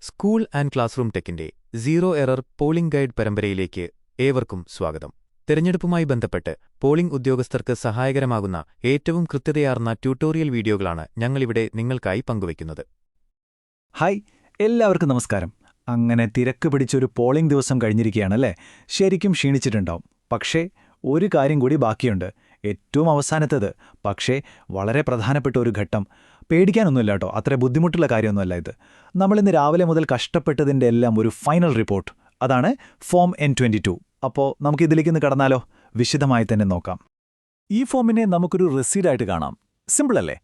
School and class room ടെക്കിന്റെ zero error polling guide പരമ്പരയിലേക്ക് ഏവർക്കും സ്വാഗതം. തെരഞ്ഞെടുപ്പുമായി ബന്ധപ്പെട്ട് പോളിംഗ് ഉദ്യോഗസ്ഥർക്ക് സഹായകരമാകുന്ന ഏറ്റവും കൃത്യതയാർന്ന ട്യൂട്ടോറിയൽ വീഡിയോകളാണ് ഞങ്ങളിവിടെ നിങ്ങൾക്കായി പങ്കുവയ്ക്കുന്നത്. ഹായ് എല്ലാവർക്കും നമസ്കാരം. അങ്ങനെ തിരക്ക് പിടിച്ചൊരു പോളിംഗ് ദിവസം കഴിഞ്ഞിരിക്കുകയാണല്ലേ? ശരിക്കും ക്ഷീണിച്ചിട്ടുണ്ടാവും. പക്ഷേ ഒരു കാര്യം കൂടി ബാക്കിയുണ്ട്. ഏറ്റവും അവസാനത്തേത്. പക്ഷേ വളരെ പ്രധാനപ്പെട്ട ഒരു ഘട്ടം. പേടിക്കാനൊന്നുമില്ല കേട്ടോ അത്ര ബുദ്ധിമുട്ടുള്ള കാര്യമൊന്നുമല്ല ഇത്. നമ്മളിന്ന് രാവിലെ മുതൽ കഷ്ടപ്പെട്ടതിന്റെ എല്ലാം ഒരു ഫൈനൽ റിപ്പോർട്ട്. അതാണ് ഫോം എൻ ട്വന്റി ടു. അപ്പോൾ നമുക്ക് ഇതിലേക്കൊന്ന് കടന്നാലോ? വിശദമായി തന്നെ നോക്കാം. ഈ ഫോമിനെ നമുക്കൊരു റെസീഡായിട്ട് കാണാം. സിമ്പിളല്ലേ?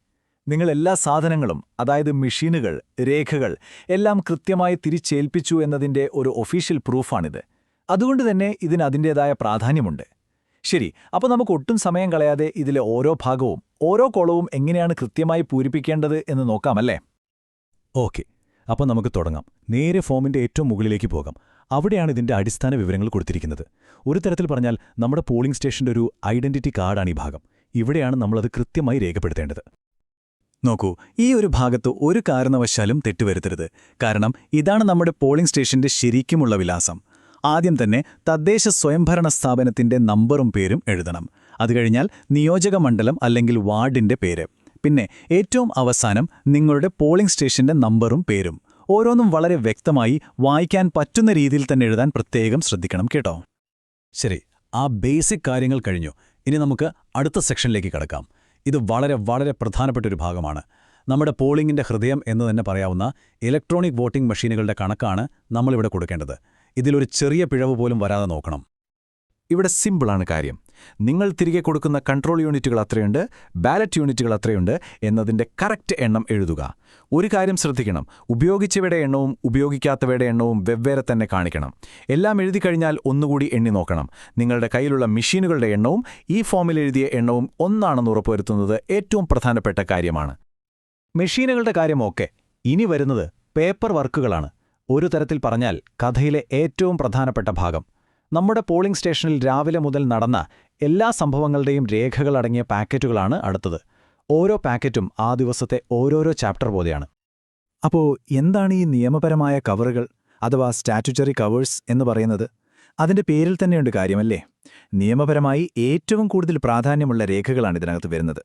നിങ്ങൾ എല്ലാ സാധനങ്ങളും അതായത് മെഷീനുകൾ രേഖകൾ എല്ലാം കൃത്യമായി തിരിച്ചേൽപ്പിച്ചു എന്നതിന്റെ ഒരു ഒഫീഷ്യൽ പ്രൂഫാണിത്. അതുകൊണ്ട് തന്നെ ഇതിന് അതിന്റേതായ പ്രാധാന്യമുണ്ട്. ശരി അപ്പോൾ നമുക്ക് ഒട്ടും സമയം കളയാതെ ഇതിലെ ഓരോ ഭാഗവും ഓരോ കോളവും എങ്ങനെയാണ് കൃത്യമായി പൂരിപ്പിക്കേണ്ടത് എന്ന് നോക്കാമല്ലേ? ഓക്കെ അപ്പോൾ നമുക്ക് തുടങ്ങാം. നേരെ ഫോമിന്റെ ഏറ്റവും മുകളിലേക്ക് പോകാം. അവിടെയാണ് ഇതിന്റെ അടിസ്ഥാന വിവരങ്ങൾ കൊടുത്തിരിക്കുന്നത്. ഒരു തരത്തിൽ പറഞ്ഞാൽ നമ്മുടെ പോളിംഗ് സ്റ്റേഷന്റെ ഒരു ഐഡന്റിറ്റി കാർഡാണ് ഈ ഭാഗം. ഇവിടെയാണ് നമ്മളത് കൃത്യമായി രേഖപ്പെടുത്തേണ്ടത്. നോക്കൂ ഈ ഒരു ഭാഗത്ത് ഒരു കാരണവശാലും തെറ്റുവരുത്തരുത്. കാരണം ഇതാണ് നമ്മുടെ പോളിംഗ് സ്റ്റേഷന്റെ ശരിക്കുമുള്ള വിലാസം. ആദ്യം തന്നെ തദ്ദേശ സ്വയംഭരണ സ്ഥാപനത്തിന്റെ നമ്പറും പേരും എഴുതണം. അത് കഴിഞ്ഞാൽ നിയോജക മണ്ഡലം അല്ലെങ്കിൽ വാർഡിന്റെ പേര്. പിന്നെ ഏറ്റവും അവസാനം നിങ്ങളുടെ പോളിംഗ് സ്റ്റേഷന്റെ നമ്പറും പേരും. ഓരോന്നും വളരെ വ്യക്തമായി വായിക്കാൻ പറ്റുന്ന രീതിയിൽ തന്നെ എഴുതാൻ പ്രത്യേകം ശ്രദ്ധിക്കണം കേട്ടോ. ശരി ആ ബേസിക് കാര്യങ്ങൾ കഴിഞ്ഞു. ഇനി നമുക്ക് അടുത്ത സെക്ഷനിലേക്ക് കടക്കാം. ഇത് വളരെ വളരെ പ്രധാനപ്പെട്ട ഒരു ഭാഗമാണ്. നമ്മുടെ പോളിംഗിന്റെ ഹൃദയം എന്ന് തന്നെ പറയാവുന്ന ഇലക്ട്രോണിക് വോട്ടിംഗ് മെഷീനുകളുടെ കണക്കാണ് നമ്മളിവിടെ കൊടുക്കേണ്ടത്. ഇതിലൊരു ചെറിയ പിഴവ് പോലും വരാതെ നോക്കണം. ഇവിടെ സിമ്പിളാണ് കാര്യം. നിങ്ങൾ തിരികെ കൊടുക്കുന്ന കൺട്രോൾ യൂണിറ്റുകൾ അത്രയുണ്ട് ബാലറ്റ് യൂണിറ്റുകൾ അത്രയുണ്ട് എന്നതിന്റെ കറക്റ്റ് എണ്ണം എഴുതുക. ഒരു കാര്യം ശ്രദ്ധിക്കണം. ഉപയോഗിച്ചവയുടെ എണ്ണവും ഉപയോഗിക്കാത്തവയുടെ എണ്ണവും വെവ്വേറെ തന്നെ കാണിക്കണം. എല്ലാം എഴുതി കഴിഞ്ഞാൽ ഒന്നുകൂടി എണ്ണി നോക്കണം. നിങ്ങളുടെ കയ്യിലുള്ള മെഷീനുകളുടെ എണ്ണവും ഈ ഫോമിൽ എഴുതിയ എണ്ണവും ഒന്നാണെന്ന് ഉറപ്പുവരുത്തുന്നത് ഏറ്റവും പ്രധാനപ്പെട്ട കാര്യമാണ്. മെഷീനുകളുടെ കാര്യമൊക്കെ ഇനി വരുന്നത് പേപ്പർ വർക്കുകളാണ്. ഒരു തരത്തിൽ പറഞ്ഞാൽ കഥയിലെ ഏറ്റവും പ്രധാനപ്പെട്ട ഭാഗം. നമ്മുടെ പോളിംഗ് സ്റ്റേഷനിൽ രാവിലെ മുതൽ നടന്ന എല്ലാ സംഭവങ്ങളുടെയും രേഖകളടങ്ങിയ പാക്കറ്റുകളാണ് അടുത്തത്. ഓരോ പാക്കറ്റും ആ ദിവസത്തെ ഓരോരോ ചാപ്റ്റർ പോലെയാണ്. അപ്പോൾ എന്താണ് ഈ നിയമപരമായ കവറുകൾ അഥവാ സ്റ്റാറ്റുറ്ററി കവേഴ്സ് എന്ന് പറയുന്നത്? അതിന്റെ പേരിൽ തന്നെയുണ്ട് കാര്യമല്ലേ? നിയമപരമായി ഏറ്റവും കൂടുതൽ പ്രാധാന്യമുള്ള രേഖകളാണ് ഇതിനകത്ത് വരുന്നത്.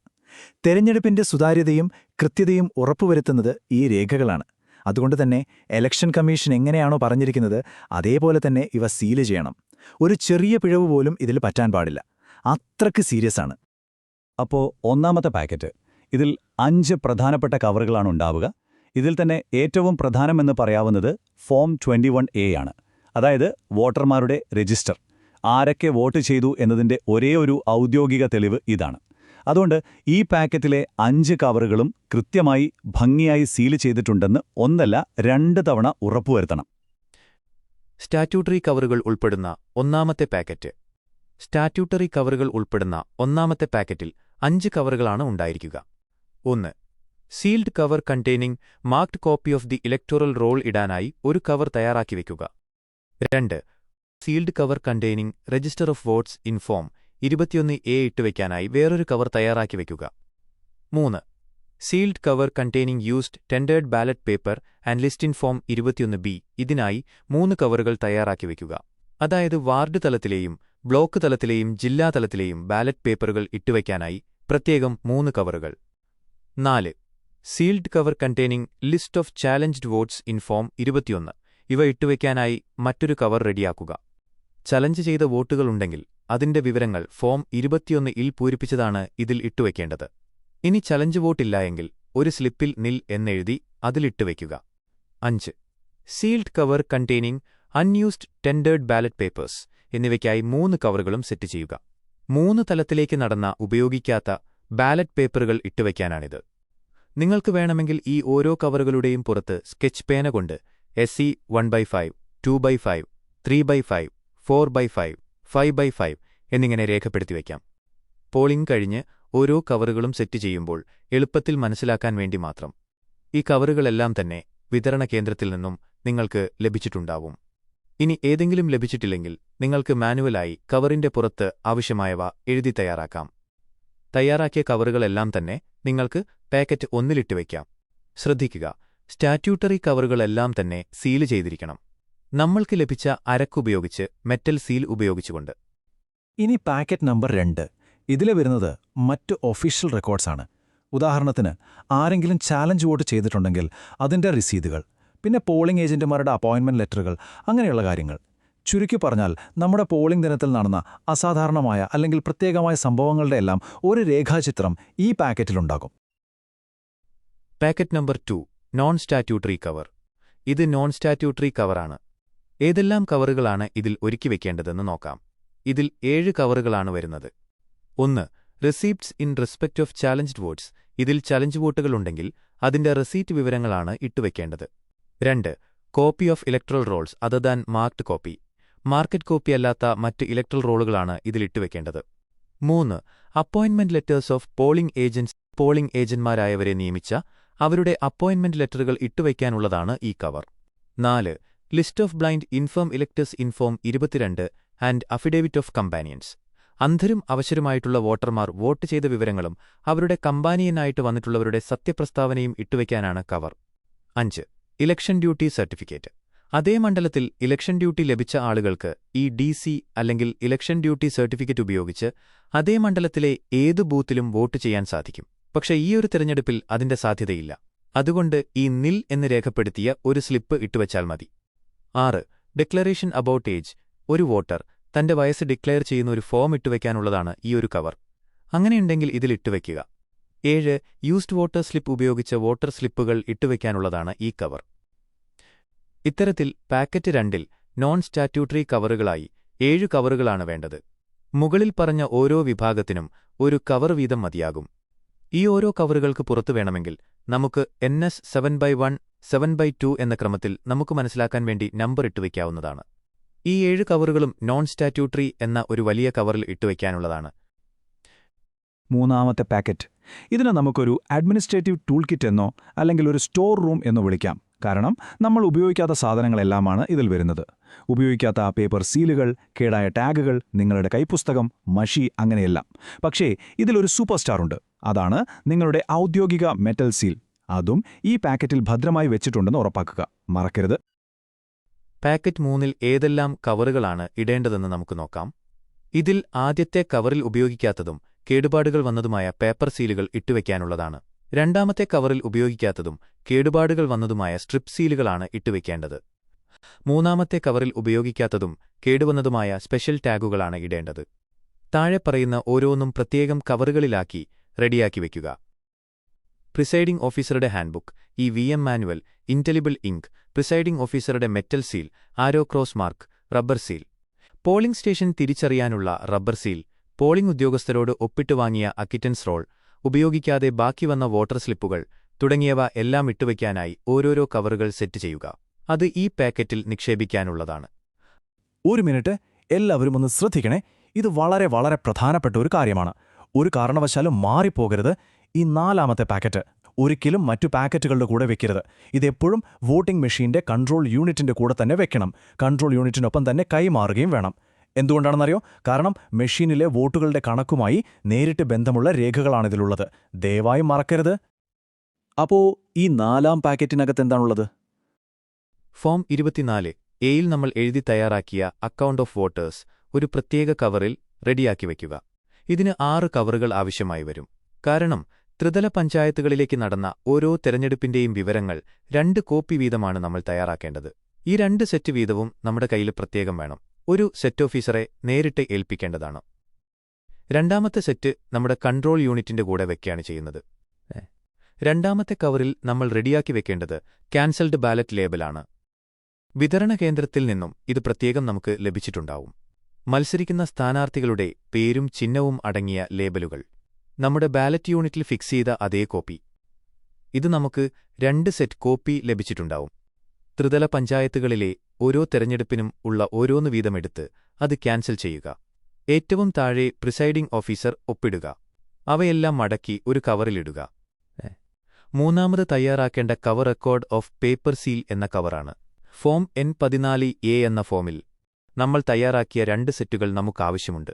തെരഞ്ഞെടുപ്പിന്റെ സുതാര്യതയും കൃത്യതയും ഉറപ്പുവരുത്തുന്നത് ഈ രേഖകളാണ്. അതുകൊണ്ട് തന്നെ ഇലക്ഷൻ കമ്മീഷൻ എങ്ങനെയാണോ പറഞ്ഞിരിക്കുന്നത് അതേപോലെ തന്നെ ഇവ സീൽ ചെയ്യണം. ഒരു ചെറിയ പിഴവ് പോലും ഇതിൽ പറ്റാൻ പാടില്ല. അത്രയ്ക്ക് സീരിയസ് ആണ്. അപ്പോൾ ഒന്നാമത്തെ പാക്കറ്റ് ഇതിൽ അഞ്ച് പ്രധാനപ്പെട്ട കവറുകളാണ് ഉണ്ടാവുക. ഇതിൽ തന്നെ ഏറ്റവും പ്രധാനമെന്ന് പറയാവുന്നത് ഫോം ട്വന്റി വൺ എ ആണ്. അതായത് വോട്ടർമാരുടെ രജിസ്റ്റർ ആരൊക്കെ വോട്ട് ചെയ്തു എന്നതിന്റെ ഒരേ ഒരു ഔദ്യോഗിക തെളിവ് ഇതാണ്. അതുകൊണ്ട് ഈ പാക്കറ്റിലെ അഞ്ച് കവറുകളും കൃത്യമായി ഭംഗിയായി സീൽ ചെയ്തിട്ടുണ്ടെന്ന് ഒന്നല്ല രണ്ട് തവണ ഉറപ്പുവരുത്തണം. സ്റ്റാറ്റ്യൂട്ടറി കവറുകൾ ഉൾപ്പെടുന്ന ഒന്നാമത്തെ പാക്കറ്റ്. സ്റ്റാറ്റ്യൂട്ടറി കവറുകൾ ഉൾപ്പെടുന്ന ഒന്നാമത്തെ പാക്കറ്റിൽ അഞ്ച് കവറുകളാണ് ഉണ്ടായിരിക്കുക. ഒന്ന് sealed cover containing marked copy of the electoral roll ഇടാനായി ഒരു കവർ തയ്യാറാക്കി വയ്ക്കുക രണ്ട് sealed cover containing register of votes in form ഇരുപത്തിയൊന്ന് എ ഇട്ടുവയ്ക്കാനായി വേറൊരു കവർ തയ്യാറാക്കി വയ്ക്കുക മൂന്ന്. Sealed cover containing used tendered ballot paper and list in form ഇരുപത്തിയൊന്ന് ബി ഇതിനായി മൂന്ന് കവറുകൾ തയ്യാറാക്കി വയ്ക്കുക അതായത് വാർഡ് തലത്തിലെയും ബ്ലോക്ക് തലത്തിലെയും ജില്ലാ തലത്തിലെയും ബാലറ്റ് പേപ്പറുകൾ ഇട്ടുവയ്ക്കാനായി പ്രത്യേകം മൂന്ന് കവറുകൾ. നാല്. Sealed cover containing list of challenged votes in form ഇരുപത്തിയൊന്ന്. ഇവ ഇട്ടുവയ്ക്കാനായി മറ്റൊരു കവർ റെഡിയാക്കുക. ചലഞ്ച് ചെയ്ത വോട്ടുകളുണ്ടെങ്കിൽ അതിന്റെ വിവരങ്ങൾ ഫോം ഇരുപത്തിയൊന്ന് ഇൽ പൂരിപ്പിച്ചതാണ് ഇതിൽ ഇട്ടുവയ്ക്കേണ്ടത് ഇനി ചലഞ്ച് വോട്ടില്ലായെങ്കിൽ ഒരു സ്ലിപ്പിൽ നിൽ എന്നെഴുതി അതിലിട്ടുവയ്ക്കുക അഞ്ച്. Sealed cover containing unused tendered ballot papers എന്നിവയ്ക്കായി മൂന്ന് കവറുകളും സെറ്റ് ചെയ്യുക. മൂന്ന് തലത്തിലേക്ക് നടന്ന ഉപയോഗിക്കാത്ത ബാലറ്റ് പേപ്പറുകൾ ഇട്ടുവയ്ക്കാനാണിത് നിങ്ങൾക്ക് വേണമെങ്കിൽ ഈ ഓരോ കവറുകളുടെയും പുറത്ത് സ്കെച്ച് പേന കൊണ്ട് S C one by five two by five three by five four by five five by five എന്നിങ്ങനെ രേഖപ്പെടുത്തി വയ്ക്കാം. പോളിംഗ് കഴിഞ്ഞ് ഓരോ കവറുകളും സെറ്റ് ചെയ്യുമ്പോൾ എളുപ്പത്തിൽ മനസ്സിലാക്കാൻ വേണ്ടി മാത്രം. ഈ കവറുകളെല്ലാം തന്നെ വിതരണ കേന്ദ്രത്തിൽ നിന്നും നിങ്ങൾക്ക് ലഭിച്ചിട്ടുണ്ടാവും. ഇനി ഏതെങ്കിലും ലഭിച്ചിട്ടില്ലെങ്കിൽ നിങ്ങൾക്ക് മാനുവലായി കവറിന്റെ പുറത്ത് ആവശ്യമായവ എഴുതി തയ്യാറാക്കാം. തയ്യാറാക്കിയ കവറുകളെല്ലാം തന്നെ നിങ്ങൾക്ക് പാക്കറ്റ് ഒന്നിലിട്ട് വയ്ക്കാം. ശ്രദ്ധിക്കുക സ്റ്റാറ്റ്യൂട്ടറി കവറുകളെല്ലാം തന്നെ സീൽ ചെയ്തിരിക്കണം. നമ്മൾക്ക് ലഭിച്ച അരക്കുപയോഗിച്ച് മെറ്റൽ സീൽ ഉപയോഗിച്ചുകൊണ്ട്. ഇനി പാക്കറ്റ് നമ്പർ രണ്ട്. ഇതിലെ വരുന്നത് മറ്റ് ഒഫീഷ്യൽ റെക്കോർഡ്സാണ്. ഉദാഹരണത്തിന് ആരെങ്കിലും ചാലഞ്ച് വോട്ട് ചെയ്തിട്ടുണ്ടെങ്കിൽ അതിന്റെ രസീതുകൾ പിന്നെ പോളിംഗ് ഏജന്റുമാരുടെ അപ്പോയിന്റ്മെന്റ് ലെറ്ററുകൾ അങ്ങനെയുള്ള കാര്യങ്ങൾ. ചുരുക്കി പറഞ്ഞാൽ നമ്മുടെ പോളിംഗ് ദിനത്തിൽ നടന്ന അസാധാരണമായ അല്ലെങ്കിൽ പ്രത്യേകമായ സംഭവങ്ങളുടെ എല്ലാം ഒരു രേഖാചിത്രം ഈ പാക്കറ്റിലുണ്ടാകും packet number two non statutory cover. ഇത് നോൺ സ്റ്റാറ്റ്യൂട്ടറി കവറാണ്. ഏതെല്ലാം കവറുകളാണ് ഇതിൽ ഒരുക്കി വെക്കേണ്ടതെന്ന് നോക്കാം. ഇതിൽ ഏഴ് കവറുകളാണ് വരുന്നത്. ഒന്ന് receipts in respect of challenged votes ഇതിൽ ചലഞ്ച് വോട്ടുകളുണ്ടെങ്കിൽ അതിന്റെ റെസീറ്റ് വിവരങ്ങളാണ് ഇട്ടുവെക്കേണ്ടത് രണ്ട് copy of electoral rolls other than marked copy market copy അല്ലാത്ത മറ്റ് ഇലക്ട്രൽ റോളുകളാണ് ഇതിൽ ഇട്ടുവെക്കേണ്ടത് മൂന്ന് appointment letters of polling agents polling ഏജന്റ്മാരായവരെ നിയമിച്ച അവരുടെ അപ്പോയിന്റ്മെന്റ് ലെറ്ററുകൾ ഇട്ടുവയ്ക്കാനുള്ളതാണ് ഈ കവർ. നാല് list of blind infirm electors in form ഇരുപത്തിരണ്ട് ആൻഡ് അഫിഡേവിറ്റ് ഓഫ് കമ്പാനിയൻസ്. അന്ധരും അവശരുമായിട്ടുള്ള വോട്ടർമാർ വോട്ട് ചെയ്ത വിവരങ്ങളും അവരുടെ കമ്പാനിയനായിട്ട് വന്നിട്ടുള്ളവരുടെ സത്യപ്രസ്താവനയും ഇട്ടുവയ്ക്കാനാണ് കവർ. അഞ്ച്. Election duty certificate. അതേ മണ്ഡലത്തിൽ ഇലക്ഷൻ ഡ്യൂട്ടി ലഭിച്ച ആളുകൾക്ക് ഈ ഡി സി അല്ലെങ്കിൽ ഇലക്ഷൻ ഡ്യൂട്ടി സർട്ടിഫിക്കറ്റ് ഉപയോഗിച്ച് അതേ മണ്ഡലത്തിലെ ഏതു ബൂത്തിലും വോട്ട് ചെയ്യാൻ സാധിക്കും. പക്ഷേ ഈ ഒരു തിരഞ്ഞെടുപ്പിൽ അതിന്റെ സാധ്യതയില്ല. അതുകൊണ്ട് ഈ നിൽ എന്ന് രേഖപ്പെടുത്തിയ ഒരു സ്ലിപ്പ് ഇട്ടുവച്ചാൽ മതി. ആറ്. Declaration about age. ഒരു വോട്ടർ തന്റെ വയസ്സ് ഡിക്ലെയർ ചെയ്യുന്ന ഒരു ഫോം ഇട്ടുവയ്ക്കാനുള്ളതാണ് ഈ ഒരു കവർ. അങ്ങനെയുണ്ടെങ്കിൽ ഇതിൽ ഇട്ടുവയ്ക്കുക ഏഴ്. യൂസ്ഡ് വോട്ടർ സ്ലിപ്പ് ഉപയോഗിച്ച വോട്ടർ സ്ലിപ്പുകൾ ഇട്ടുവയ്ക്കാനുള്ളതാണ് ഈ കവർ. ഇത്തരത്തിൽ പാക്കറ്റ് രണ്ടിൽ നോൺ സ്റ്റാറ്റ്യൂട്ടറി കവറുകളായി ഏഴു കവറുകളാണ് വേണ്ടത്. മുകളിൽ പറഞ്ഞ ഓരോ വിഭാഗത്തിനും ഒരു കവർ വീതം മതിയാകും. ഈ ഓരോ കവറുകൾക്ക് പുറത്തു വേണമെങ്കിൽ നമുക്ക് N S seven by one seven by two എന്ന ക്രമത്തിൽ നമുക്ക് മനസ്സിലാക്കാൻ വേണ്ടി നമ്പർ ഇട്ടുവയ്ക്കാവുന്നതാണ് ഈ ഏഴ് കവറുകളും നോൺ സ്റ്റാറ്റ്യൂട്ടറി എന്ന ഒരു വലിയ കവറിൽ ഇട്ടുവയ്ക്കാനുള്ളതാണ് മൂന്നാമത്തെ പാക്കറ്റ്. ഇതിനെ നമുക്കൊരു അഡ്മിനിസ്ട്രേറ്റീവ് ടൂൾ കിറ്റ് എന്നോ അല്ലെങ്കിൽ ഒരു സ്റ്റോർ റൂം എന്നോ വിളിക്കാം. കാരണം നമ്മൾ ഉപയോഗിക്കാത്ത സാധനങ്ങളെല്ലാമാണ് ഇതിൽ വരുന്നത്. ഉപയോഗിക്കാത്ത പേപ്പർ സീലുകൾ കേടായ ടാഗുകൾ നിങ്ങളുടെ കൈപ്പുസ്തകം മഷി അങ്ങനെയെല്ലാം. പക്ഷേ ഇതിലൊരു സൂപ്പർ സ്റ്റാർ ഉണ്ട്. അതാണ് നിങ്ങളുടെ ഔദ്യോഗിക മെറ്റൽ സീൽ. അതും ഈ പാക്കറ്റിൽ ഭദ്രമായി വെച്ചിട്ടുണ്ടെന്ന് ഉറപ്പാക്കുക. മറക്കരുത്. പാക്കറ്റ് മൂന്നിൽ ഏതെല്ലാം കവറുകളാണ് ഇടേണ്ടതെന്ന് നമുക്ക് നോക്കാം. ഇതിൽ ആദ്യത്തെ കവറിൽ ഉപയോഗിക്കാത്തതും കേടുപാടുകൾ വന്നതുമായ പേപ്പർ സീലുകൾ ഇട്ടുവെക്കാനുള്ളതാണ് രണ്ടാമത്തെ കവറിൽ ഉപയോഗിക്കാത്തതും കേടുപാടുകൾ വന്നതുമായ സ്ട്രിപ്പ് സീലുകളാണ് ഇട്ടുവെക്കേണ്ടത് മൂന്നാമത്തെ കവറിൽ ഉപയോഗിക്കാത്തതും കേടുവന്നതുമായ സ്പെഷ്യൽ ടാഗുകളാണ് ഇടേണ്ടത്. താഴെ പറയുന്ന ഓരോന്നും പ്രത്യേകം കവറുകളിലാക്കി റെഡിയാക്കി വയ്ക്കുക പ്രിസൈഡിംഗ് ഓഫീസറുടെ ഹാൻഡ്ബുക്ക് ഈ V M manual indelible ink presiding ഓഫീസറുടെ metal seal arrow cross mark rubber seal. Polling station തിരിച്ചറിയാനുള്ള റബ്ബർ സീൽ പോളിംഗ് ഉദ്യോഗസ്ഥരോട് ഒപ്പിട്ട് വാങ്ങിയ അക്കിറ്റൻസ് റോൾ ഉപയോഗിക്കാതെ ബാക്കി വന്ന വോട്ടർ സ്ലിപ്പുകൾ തുടങ്ങിയവ എല്ലാം ഇട്ടുവയ്ക്കാനായി ഓരോരോ കവറുകൾ സെറ്റ് ചെയ്യുക. അത് ഈ പാക്കറ്റിൽ നിക്ഷേപിക്കാനുള്ളതാണ്. ഒരു മിനിറ്റ് എല്ലാവരും ഒന്ന് ശ്രദ്ധിക്കണേ. ഇത് വളരെ വളരെ പ്രധാനപ്പെട്ട ഒരു കാര്യമാണ്. ഒരു കാരണവശാലും മാറിപ്പോകരുത്. ഈ നാലാമത്തെ പാക്കറ്റ്. ഒരിക്കലും മറ്റു പാക്കറ്റുകളുടെ കൂടെ വെക്കരുത്. ഇതെപ്പോഴും വോട്ടിംഗ് മെഷീന്റെ കൺട്രോൾ യൂണിറ്റിന്റെ കൂടെ തന്നെ വെക്കണം. കൺട്രോൾ യൂണിറ്റിനൊപ്പം തന്നെ കൈമാറുകയും വേണം. എന്തുകൊണ്ടാണെന്നറിയോ? കാരണം മെഷീനിലെ വോട്ടുകളുടെ കണക്കുമായി നേരിട്ട് ബന്ധമുള്ള രേഖകളാണിതിലുള്ളത്. ദയവായി മറക്കരുത്. അപ്പോ ഈ നാലാം പാക്കറ്റിനകത്ത് എന്താണുള്ളത്? ഫോം ഇരുപത്തിനാല്. എയിൽ നമ്മൾ എഴുതി തയ്യാറാക്കിയ അക്കൗണ്ട് ഓഫ് വോട്ടേഴ്സ് ഒരു പ്രത്യേക കവറിൽ റെഡിയാക്കി വയ്ക്കുക ഇതിന് ആറ് കവറുകൾ ആവശ്യമായി വരും. കാരണം ത്രിതല പഞ്ചായത്തുകളിലേക്ക് നടന്ന ഓരോ തെരഞ്ഞെടുപ്പിന്റെയും വിവരങ്ങൾ രണ്ട് കോപ്പി വീതമാണ് നമ്മൾ തയ്യാറാക്കേണ്ടത്. ഈ രണ്ട് സെറ്റ് വീതവും നമ്മുടെ കയ്യിൽ പ്രത്യേകം വേണം. ഒരു സെറ്റ് ഓഫീസറെ നേരിട്ട് ഏൽപ്പിക്കേണ്ടതാണ്. രണ്ടാമത്തെ സെറ്റ് നമ്മുടെ കൺട്രോൾ യൂണിറ്റിന്റെ കൂടെ വെക്കുകയാണ് ചെയ്യുന്നത്. രണ്ടാമത്തെ കവറിൽ നമ്മൾ റെഡിയാക്കി വെക്കേണ്ടത് ക്യാൻസൽഡ് ബാലറ്റ് ലേബലാണ്. വിതരണ കേന്ദ്രത്തിൽ നിന്നും ഇത് പ്രത്യേകം നമുക്ക് ലഭിച്ചിട്ടുണ്ടാവും. മത്സരിക്കുന്ന സ്ഥാനാർത്ഥികളുടെ പേരും ചിഹ്നവും അടങ്ങിയ ലേബലുകൾ. നമ്മുടെ ബാലറ്റ് യൂണിറ്റിൽ ഫിക്സ് ചെയ്ത അതേ കോപ്പി. ഇത് നമുക്ക് രണ്ട് സെറ്റ് കോപ്പി ലഭിച്ചിട്ടുണ്ടാവും. ത്രിതല പഞ്ചായത്തുകളിലെ ഓരോ തെരഞ്ഞെടുപ്പിനും ഉള്ള ഓരോന്ന് വീതമെടുത്ത് അത് ക്യാൻസൽ ചെയ്യുക. ഏറ്റവും താഴെ പ്രിസൈഡിംഗ് ഓഫീസർ ഒപ്പിടുക. അവയെല്ലാം മടക്കി ഒരു കവറിലിടുക. മൂന്നാമത് തയ്യാറാക്കേണ്ട cover record of paper seal എന്ന കവറാണ്. ഫോം എൻ പതിനാല് എ എന്ന ഫോമിൽ നമ്മൾ തയ്യാറാക്കിയ രണ്ട് സെറ്റുകൾ നമുക്കാവശ്യമുണ്ട്.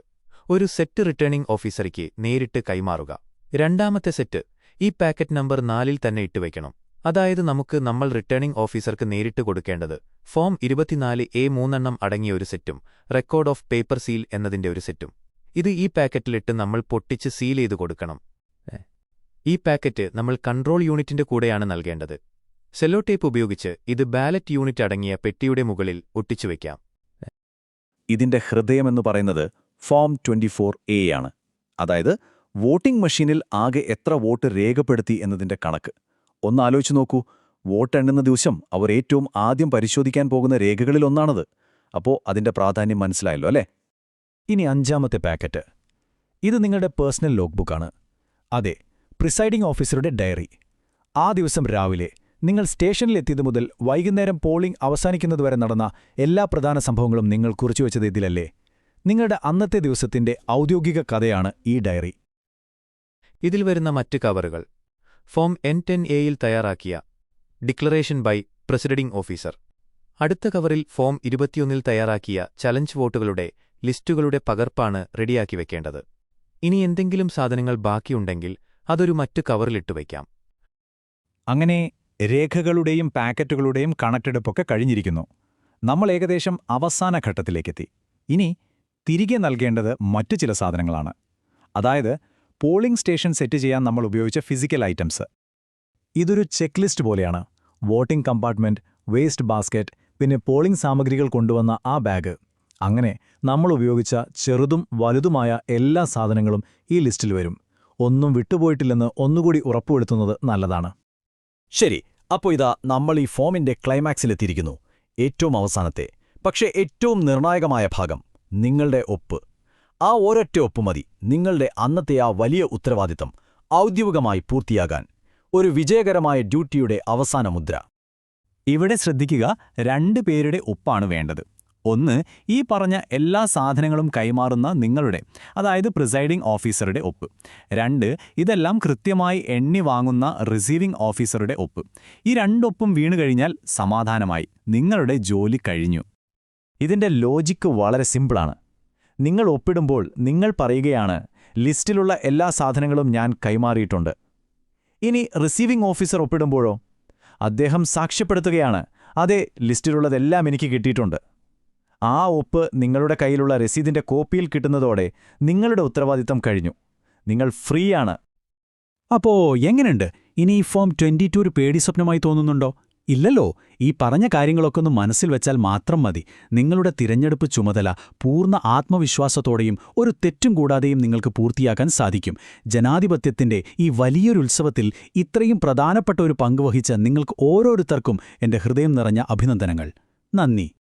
ഒരു സെറ്റ് റിട്ടേണിംഗ് ഓഫീസർക്ക് നേരിട്ട് കൈമാറുക. രണ്ടാമത്തെ സെറ്റ് ഈ പാക്കറ്റ് നമ്പർ നാലിൽ തന്നെ ഇട്ടുവയ്ക്കണം അതായത് നമുക്ക് നമ്മൾ റിട്ടേണിംഗ് ഓഫീസർക്ക് നേരിട്ട് കൊടുക്കേണ്ടത് ഫോം ഇരുപത്തിനാല് എ മൂന്നെണ്ണം അടങ്ങിയ ഒരു സെറ്റും റെക്കോർഡ് ഓഫ് പേപ്പർ സീൽ എന്നതിന്റെ ഒരു സെറ്റും. ഇത് ഈ പാക്കറ്റിലിട്ട് നമ്മൾ പൊട്ടിച്ച് സീൽ ചെയ്ത് കൊടുക്കണം. ഈ പാക്കറ്റ് നമ്മൾ കൺട്രോൾ യൂണിറ്റിന്റെ കൂടെയാണ് നൽകേണ്ടത്. സെല്ലോ ടേപ്പ് ഉപയോഗിച്ച് ഇത് ബാലറ്റ് യൂണിറ്റ് അടങ്ങിയ പെട്ടിയുടെ മുകളിൽ ഒട്ടിച്ചു ഒട്ടിച്ചുവെക്കാം ഇതിന്റെ ഹൃദയമെന്ന് പറയുന്നത് ഫോം 24 എ ആണ്. അതായത് വോട്ടിംഗ് മെഷീനിൽ ആകെ എത്ര വോട്ട് രേഖപ്പെടുത്തി എന്നതിന്റെ കണക്ക്. ഒന്ന് ആലോചിച്ച് നോക്കൂ വോട്ട് എണ്ണുന്ന ദിവസം അവർ ഏറ്റവും ആദ്യം പരിശോധിക്കാൻ പോകുന്ന രേഖകളിലൊന്നാണത് അപ്പോ അതിന്റെ പ്രാധാന്യം മനസ്സിലായല്ലോ അല്ലേ? ഇനി അഞ്ചാമത്തെ പാക്കറ്റ്. ഇത് നിങ്ങളുടെ പേഴ്സണൽ ലോഗ്ബുക്കാണ് അതെ പ്രിസൈഡിംഗ് ഓഫീസറുടെ ഡയറി. ആ ദിവസം രാവിലെ നിങ്ങൾ സ്റ്റേഷനിലെത്തിയത് മുതൽ വൈകുന്നേരം പോളിംഗ് അവസാനിക്കുന്നതുവരെ നടന്ന എല്ലാ പ്രധാന സംഭവങ്ങളും നിങ്ങൾ കുറിച്ചുവെച്ചത് ഇതിലല്ലേ? നിങ്ങളുടെ അന്നത്തെ ദിവസത്തിന്റെ ഔദ്യോഗിക കഥയാണ് ഈ ഡയറി. ഇതിൽ വരുന്ന മറ്റ് കവറുകൾ. ഫോം എൻ ടെൻ എയിൽ തയ്യാറാക്കിയ ഡിക്ലറേഷൻ ബൈ പ്രസിഡിംഗ് ഓഫീസർ. അടുത്ത കവറിൽ ഫോം ഇരുപത്തിയൊന്നിൽ തയ്യാറാക്കിയ ചലഞ്ച് വോട്ടുകളുടെ ലിസ്റ്റുകളുടെ പകർപ്പാണ് റെഡിയാക്കി വെക്കേണ്ടത്. ഇനി എന്തെങ്കിലും സാധനങ്ങൾ ബാക്കിയുണ്ടെങ്കിൽ അതൊരു മറ്റു കവറിലിട്ടു വയ്ക്കാം അങ്ങനെ രേഖകളുടെയും പാക്കറ്റുകളുടെയും കണക്കെടുപ്പൊക്കെ കഴിഞ്ഞിരിക്കുന്നു. നമ്മൾ ഏകദേശം അവസാന ഘട്ടത്തിലേക്കെത്തി. ഇനി തിരികെ നൽകേണ്ടത് മറ്റു ചില സാധനങ്ങളാണ്. അതായത് പോളിംഗ് സ്റ്റേഷൻ സെറ്റ് ചെയ്യാൻ നമ്മൾ ഉപയോഗിച്ച ഫിസിക്കൽ ഐറ്റംസ്. ഇതൊരു ചെക്ക് ലിസ്റ്റ് പോലെയാണ്. വോട്ടിംഗ് കമ്പാർട്ട്മെന്റ് വേസ്റ്റ് ബാസ്ക്കറ്റ് പിന്നെ പോളിംഗ് സാമഗ്രികൾ കൊണ്ടുവന്ന ആ ബാഗ്. അങ്ങനെ നമ്മൾ ഉപയോഗിച്ച ചെറുതും വലുതുമായ എല്ലാ സാധനങ്ങളും ഈ ലിസ്റ്റിൽ വരും. ഒന്നും വിട്ടുപോയിട്ടില്ലെന്ന് ഒന്നുകൂടി ഉറപ്പുവരുത്തുന്നത് നല്ലതാണ്. ശരി അപ്പോൾ ഇതാ നമ്മൾ ഈ ഫോമിന്റെ ക്ലൈമാക്സിലെത്തിയിരിക്കുന്നു. ഏറ്റവും അവസാനത്തെ പക്ഷേ ഏറ്റവും നിർണായകമായ ഭാഗം. നിങ്ങളുടെ ഒപ്പ്. ആ ഒരൊറ്റ ഒപ്പ് മതി. നിങ്ങളുടെ അന്നത്തെ ആ വലിയ ഉത്തരവാദിത്തം ഔദ്യോഗികമായി പൂർത്തിയാകാൻ. ഒരു വിജയകരമായ ഡ്യൂട്ടിയുടെ അവസാന മുദ്ര. ഇവിടെ ശ്രദ്ധിക്കുക രണ്ട് പേരുടെ ഒപ്പാണ് വേണ്ടത്. ഒന്ന് ഈ പറഞ്ഞ എല്ലാ സാധനങ്ങളും കൈമാറുന്ന നിങ്ങളുടെ അതായത് പ്രിസൈഡിംഗ് ഓഫീസറുടെ ഒപ്പ്. രണ്ട് ഇതെല്ലാം കൃത്യമായി എണ്ണി വാങ്ങുന്ന റിസീവിംഗ് ഓഫീസറുടെ ഒപ്പ്. ഈ രണ്ടൊപ്പും വീണുകഴിഞ്ഞാൽ സമാധാനമായി. നിങ്ങളുടെ ജോലി കഴിഞ്ഞു. ഇതിന്റെ ലോജിക്ക് വളരെ സിമ്പിളാണ് നിങ്ങൾ ഒപ്പിടുമ്പോൾ നിങ്ങൾ പറയുകയാണ് ലിസ്റ്റിലുള്ള എല്ലാ സാധനങ്ങളും ഞാൻ കൈമാറിയിട്ടുണ്ട്. ഇനി റിസീവിംഗ് ഓഫീസർ ഒപ്പിടുമ്പോഴോ? അദ്ദേഹം സാക്ഷ്യപ്പെടുത്തുകയാണ് അതെ ലിസ്റ്റിലുള്ളതെല്ലാം എനിക്ക് കിട്ടിയിട്ടുണ്ട്. ആ ഒപ്പ് നിങ്ങളുടെ കയ്യിലുള്ള രസീതിന്റെ കോപ്പിയിൽ കിട്ടുന്നതോടെ നിങ്ങളുടെ ഉത്തരവാദിത്തം കഴിഞ്ഞു. നിങ്ങൾ ഫ്രീയാണ്. അപ്പോ എങ്ങനെയുണ്ട്? ഇനി ഈ ഫോം ട്വന്റി ടു ഒരു പേടി സ്വപ്നമായി തോന്നുന്നുണ്ടോ? ഇല്ലല്ലോ ഈ പറഞ്ഞ കാര്യങ്ങളൊക്കെ ഒന്ന് മനസ്സിൽ വെച്ചാൽ മാത്രം മതി. നിങ്ങളുടെ തിരഞ്ഞെടുപ്പ് ചുമതല പൂർണ ആത്മവിശ്വാസത്തോടെയും ഒരു തെറ്റും കൂടാതെയും നിങ്ങൾക്ക് പൂർത്തിയാക്കാൻ സാധിക്കും. ജനാധിപത്യത്തിന്റെ ഈ വലിയൊരു ഉത്സവത്തിൽ ഇത്രയും പ്രധാനപ്പെട്ട ഒരു പങ്ക് വഹിച്ച നിങ്ങൾക്ക് ഓരോരുത്തർക്കും എന്റെ ഹൃദയം നിറഞ്ഞ അഭിനന്ദനങ്ങൾ. നന്ദി.